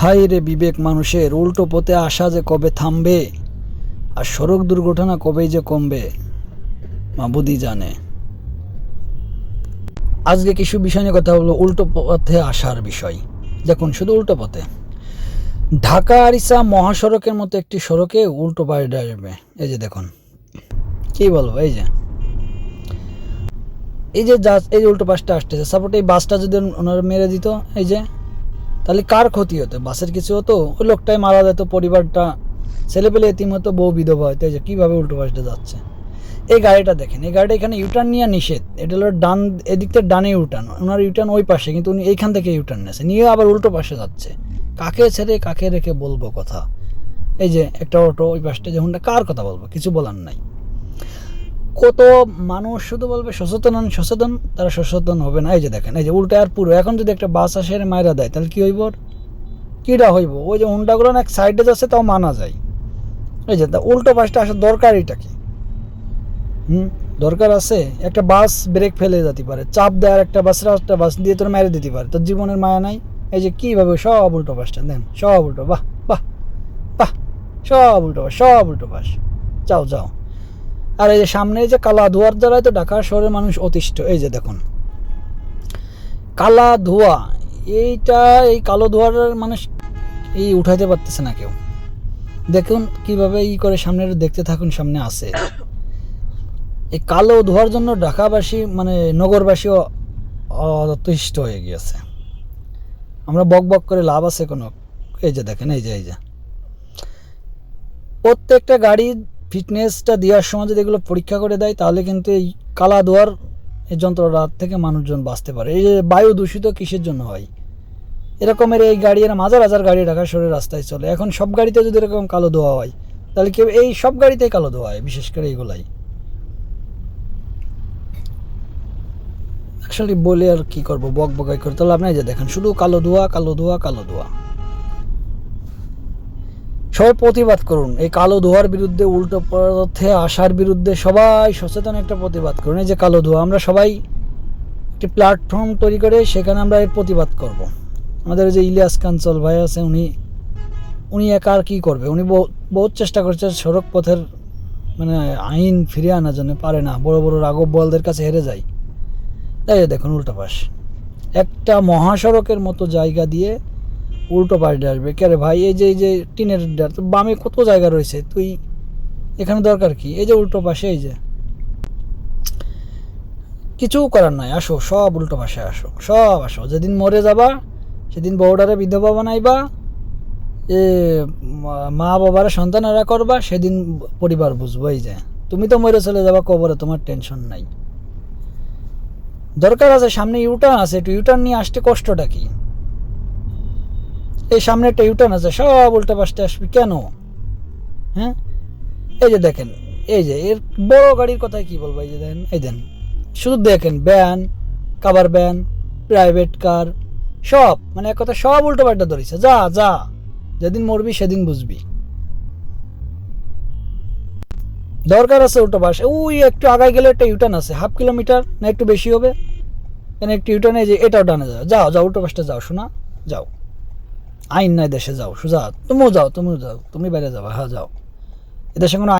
High রে বিবেক মানুষের উল্টো পথে আসা যে কবে থামবে আর সড়ক দুর্ঘটনা কবেই যে কমবে, মাবুদি জানে। আজকে কিছু বিষয় নিয়ে কথা বলব, উল্টো পথে আসার বিষয়। দেখুন, শুধু উল্টো পথে। ঢাকা আরিসা মহাসড়কের মতো একটি সড়কে উল্টো পায়ে আসবে এই যে দেখুন, কি বলব, এই যে। এই যে যা এই যে উল্টো পাশটা আসতেছে। সাপোর্ট এই বাসটা যদি ওনারা মেরে দিত, এই যে তাহলে কার ক্ষতি হতো? বাসের কিছু হতো? ওই লোকটাই মারা যেত, পরিবারটা, ছেলেপেলে এতিম হতো, বউ বিধবা হতো যে কীভাবে উল্টো পাশটা যাচ্ছে? এই গাড়িটা দেখেন, এই গাড়িটা এখানে ইউটার্ন নিয়ে নিষেধ। এটা হলো ডান, এদিক থেকে ডানে ইউটার্ন ওনার ইউটার্ন ওই পাশে, কিন্তু উনি এইখান থেকে ইউটার্ন নিয়েছে। নিয়ে আবার উল্টো পাশে যাচ্ছে। কাকে ছেড়ে, কাকে রেখে বলব কথা? এই যে একটা অটো ওই পাশটা, যে হুন্ডা, কার কথা বলব? কিছু বলার নাই। কত মানুষ শুধু বলবে সচেতন সচেতন, তারা সচেতন হবে না। এই যে দেখেন, এই যে উল্টা আর পুরো। এখন যদি একটা বাস আসে মায়েরা দেয়, তাহলে কি হইব কীটা হইব? ওই যে হুন্ডাগুলো এক সাইডে যাচ্ছে, তাও মানা যায়। এই যে উল্টো পাশটা আসার দরকার এটা কি? হুম? দরকার আছে, একটা বাস ব্রেক ফেলে যেতে পারে। চাপ দেওয়ার একটা বাস একটা বাস দিয়ে তোর মেরে দিতে পারে। তোর জীবনের মায়া নাই। এই যে কীভাবে সব উল্টো পাশটা, দেন, সব উল্টো, বাহ বাহ বাহ, সব উল্টো পাশ, সব উল্টো পাশ। যাও যাও। আর এই যে সামনে যে কালা ধোয়ার দ্বারাই তো ঢাকা শহরের মানুষ অতিষ্ঠ। এই যে দেখুন। কালা ধোয়া, এইটা এই কালো ধোয়ার মানুষ এই উঠাইতে পারতেছে না কেউ। দেখুন কীভাবে ই করে সামনে দেখতে থাকুন, সামনে আছে। এই কালো ধোয়ার জন্য ঢাকাবাসী মানে নগরবাসী অতিষ্ঠ হয়ে গিয়েছে। আমরা বক বক করে লাভ আছে কোনো। এই যে দেখেন, এই যে এই যে। প্রত্যেকটা গাড়ির ফিটনেসটা দেওয়ার সময় যদি এগুলো পরীক্ষা করে দেয়, তাহলে কিন্তু এই কালা ধোয়ার এই যন্ত্রটা থেকে মানুষজন বাঁচতে পারে। এই যে বায়ু দূষিত কিসের জন্য হয়? এরকমের এই গাড়ি এরকম হাজার হাজার গাড়ি ঢাকা শহরের রাস্তায় চলে। এখন সব গাড়িতে যদি এরকম কালো ধোয়া হয়, তাহলে কি হবে? এই সব গাড়িতেই কালো ধোয়া হয়, বিশেষ করে এইগুলাই? আসলে বলে আর কি করব? বক বকাই করতে লাভ নাই যে দেখেন, শুধু কালো ধোয়া কালো ধোয়া কালো ধোয়া। সবাই প্রতিবাদ করুন। এই কালো ধোয়ার বিরুদ্ধে উল্টো পথে আসার বিরুদ্ধে সবাই সচেতন একটা প্রতিবাদ করুন। এই যে কালো ধোয়া, আমরা সবাই একটি প্ল্যাটফর্ম তৈরি করে সেখানে আমরা এর প্রতিবাদ করব। আমাদের যে ইলিয়াস কাঞ্চল ভাই আছে, উনি উনি একা আর কী করবে? উনি বহু- বহুত চেষ্টা করছে সড়ক পথের মানে আইন ফিরিয়ে আনার জন্য, পারে না। বড় বড় রাঘব বলদের কাছে হেরে যায়। তাই দেখুন উল্টো পাশ। একটা মহাসড়কের মতো জায়গা দিয়ে উল্টো দিয়ে আসবে। কে রে ভাই, এই যে এই যে টিনের ডার তো বামে কত জায়গা রয়েছে? তুই এখানে দরকার কি? এই যে উল্টো পাশে, এই যে। কিছু করার নাই, আসো, সব উল্টো পাশে আসো, সব আসো। যেদিন মরে যাবা, সেদিন বউডারে, বিধবা বানাইবা, এ মা বাবারা, সন্তানেরা করবা, সেদিন পরিবার বুঝব, এই যে। তুমি তো মরে চলে যাবা, কবরে তোমার টেনশন নাই। দরকার আছে, সামনে ইউটার্ন আছে, একটু ইউটার্ন নিয়ে আসতে কষ্টটা কি? এই সামনে একটা ইউটার্ন আছে, সব উল্টা পাশটা আসবি কেন? হ্যাঁ? এই যে দেখেন, এই যে, এর বড় গাড়ির কথাই কি বলব? এই যে দেখেন এই দেন, শুধু দেখেন ভ্যান কাবার ভ্যান প্রাইভেট কার সব মানে এক কথা সব উল্টো পাল্টা ধরেছে। যা যা, যেদিন মরবি সেদিন বুঝবি। দরকার আছে উল্টো পাশে। ওই একটু আগায় গেলে একটা ইউটার্ন আছে হাফ কিলোমিটার না একটু বেশি হবে? কেন একটু ইউটার্নে যে এটাও ডানে যাও। যাও যাও, উল্টো পাশটা যাও, শোনা, যাও। আইন নাই দেশে যাও, সোজা। তুমিও যাও তুমিও যাও, তুমি বাইরে যাও হ্যাঁ যাও। এদেশে কোনো